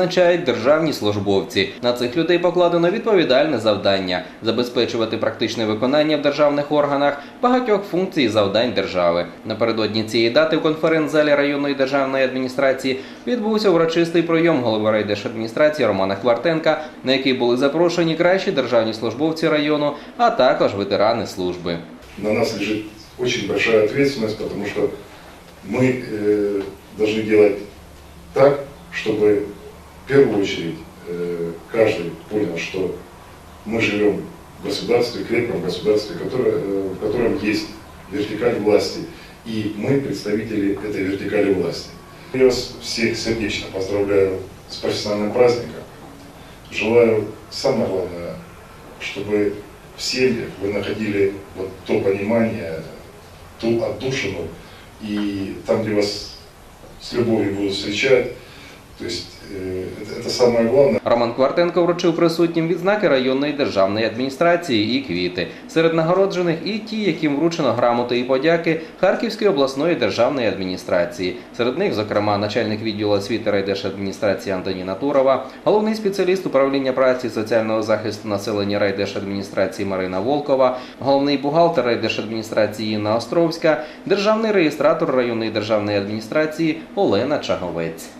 Означають державні службовці. На цих людей покладено відповідальне завдання забезпечувати практичне виконання в державних органах багатьох функцій і завдань держави. Напередодні цієї дати в конференц-залі районної державної адміністрації відбувся урочистий прийом голови райдержадміністрації Романа Хвартенка, на який були запрошені кращі державні службовці району, а також ветерани служби. на нас лежит очень большая ответственность, потому что мы э, должны делать так, чтобы в первую очередь э, каждый понял, что мы живем в государстве, крепком государстве, которое, э, в котором есть вертикаль власти, и мы представители этой вертикали власти. Я вас всех сердечно поздравляю с профессиональным праздником. Желаю самое главное, чтобы в семьях вы находили вот то понимание, ту отдушину, и там, где вас с любовью будут встречать, то есть э, это, это самое главное. Роман Квартенко вручив присутнім відзнаки районної державної адміністрації і квіти. Серед нагороджених і ті, яким вручено грамоти і подяки Харківської обласної державної адміністрації. Серед них, зокрема, начальник відділу освіти райдержадміністрації Антоніна Турова, головний спеціаліст управління праці і соціального захисту населення райдержадміністрації Марина Волкова, головний бухгалтер райдержадміністрації Інна Островська, державний реєстратор районної державної адміністрації Олена Чаговець.